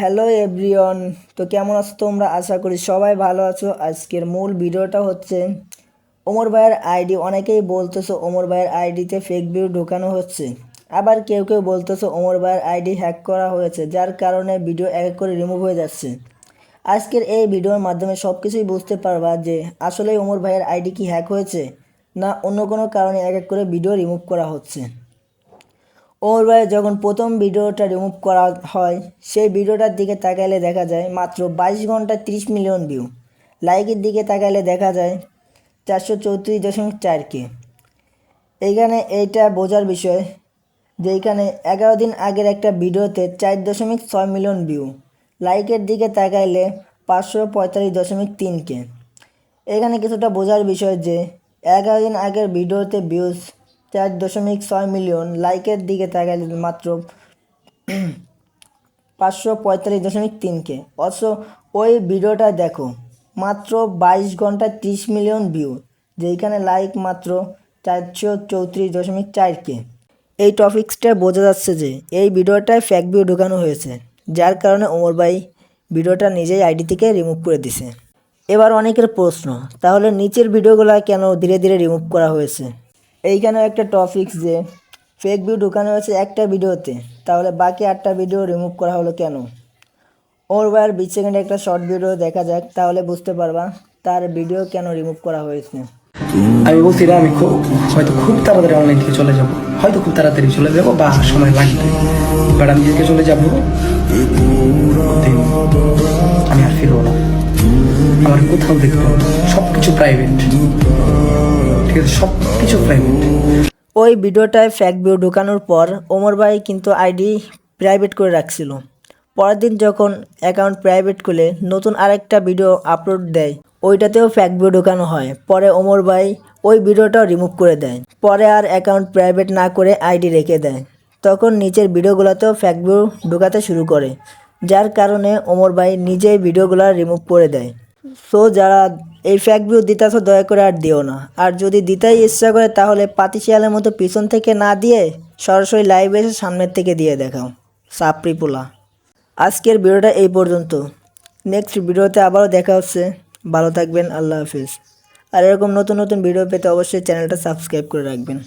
Hello everyone, তো কেমন আছো তোমরা? আশা করি সবাই ভালো আছো। আজকের মূল ভিডিওটা হচ্ছে, ওমর ভাইয়ের আইডি, অনেকেই বলতেছো ওমর ভাইয়ের আইডিতে ফেক ভিউ ঢোকানো হচ্ছে। আবার কেউ কেউ বলতেছো ওমর ভাইয়ের আইডি হ্যাক করা হয়েছে, যার কারণে ভিডিও এক এক করে রিমুভ হয়ে যাচ্ছে। আজকের এই ভিডিওর মাধ্যমে সব কিছুই বুঝতে পারবা যে আসলে ওমর ভাইয়ের আইডি কি হ্যাক হয়েছে, না অন্য কোনো কারণে এক এক করে ভিডিও রিমুভ করা হচ্ছে। ভাই যখন প্রথম ভিডিওটা রিমুভ করা হয়, সেই ভিডিওটার দিকে তাকাইলে দেখা যায় মাত্র বাইশ ঘণ্টা তিরিশ মিলিয়ন ভিউ লাইকের দিকে তাকাইলে দেখা যায় চারশো চৌত্রিশ দশমিক চার কে এইখানে এইটা বোঝার বিষয় যে এইখানে এগারো দিন আগের একটা ভিডিওতে চার দশমিক ছয় মিলিয়ন ভিউ লাইকের দিকে তাকাইলে পাঁচশো পঁয়তাল্লিশ দশমিক তিন কে এখানে কিছুটা বোঝার বিষয় যে এগারো দিন আগের ভিডিওতে ভিউজ চার দশমিক ছয় মিলিয়ন লাইকের দিকে তাকাইলে মাত্র পাঁচশো পঁয়তাল্লিশ দশমিক তিন কে অথচ ওই ভিডিওটা দেখো, মাত্র বাইশ ঘন্টায় ত্রিশ মিলিয়ন ভিউ, যেইখানে লাইক মাত্র চারশো চৌত্রিশ দশমিক চার কে এই টপিক্সটা বোঝা যাচ্ছে যে এই ভিডিওটায় ফ্যাক ভিউ ঢোকানো হয়েছে, যার কারণে ওমর ভাই ভিডিওটা নিজেই আইডি থেকে রিমুভ করে দিছে। এবার অনেকের প্রশ্ন, তাহলে নিচের ভিডিওগুলো কেন ধীরে ধীরে রিমুভ করা হয়েছে? এইখানেও একটা টপিক্স যে ফেক ভিউ ঢোকানো হয়েছে একটা ভিডিওতে। তাহলে বাকি আটটা ভিডিও রিমুভ করা হলো কেন? ওর ভাইয়ের বিশ সেকেন্ডে একটা শর্ট ভিডিও দেখা যাক, তাহলে বুঝতে পারবা তার ভিডিও কেন রিমুভ করা হয়েছে। আমি বলছি আমি খুব, হয়তো খুব তাড়াতাড়ি অনলাইন থেকে চলে যাব। হয়তো খুব তাড়াতাড়ি চলে যাব বা সময় লাগবে। বাট আমি যেদিকে চলে যাব। আমি আর ফিরবো না। আমার কোথাও দেখব সব কিছু প্রাইভেট ঠিক আছে সব কিছু ওই ভিডিওটায় ফ্যাক ভিউ ঢোকানোর পর ওমর ভাই কিন্তু আইডি প্রাইভেট করে রাখছিল। পরের দিন যখন অ্যাকাউন্ট প্রাইভেট খুলে নতুন আরেকটা ভিডিও আপলোড দেয়, ওইটাতেও ফ্যাক ভিউ ঢোকানো হয়। পরে ওমর ভাই ওই ভিডিওটাও রিমুভ করে দেয়। পরে আর অ্যাকাউন্ট প্রাইভেট না করে আইডি রেখে দেয়। তখন নিচের ভিডিওগুলোতেও ফ্যাক ভিউ ঢোকাতে শুরু করে। যার কারণে ওমর ভাই নিজেই ভিডিওগুলো রিমুভ করে দেয়। সো যারা এই ফ্যাক ভিউ দিতেছ দয়া করে আর দিও না। আর যদি দিতেই ইচ্ছা করে, তাহলে পাতিশিয়ালের মতো পিছন থেকে না দিয়ে সরাসরি লাইভ এসে সামনের থেকে দিয়ে দেখাও। সাপড়ি পোলা। আজকের ভিডিওটা এই পর্যন্ত। নেক্সট ভিডিওতে আবারও দেখা হচ্ছে। ভালো থাকবেন, আল্লাহ হাফিজ। আর এরকম নতুন নতুন ভিডিও পেতে অবশ্যই চ্যানেলটা সাবস্ক্রাইব করে রাখবেন।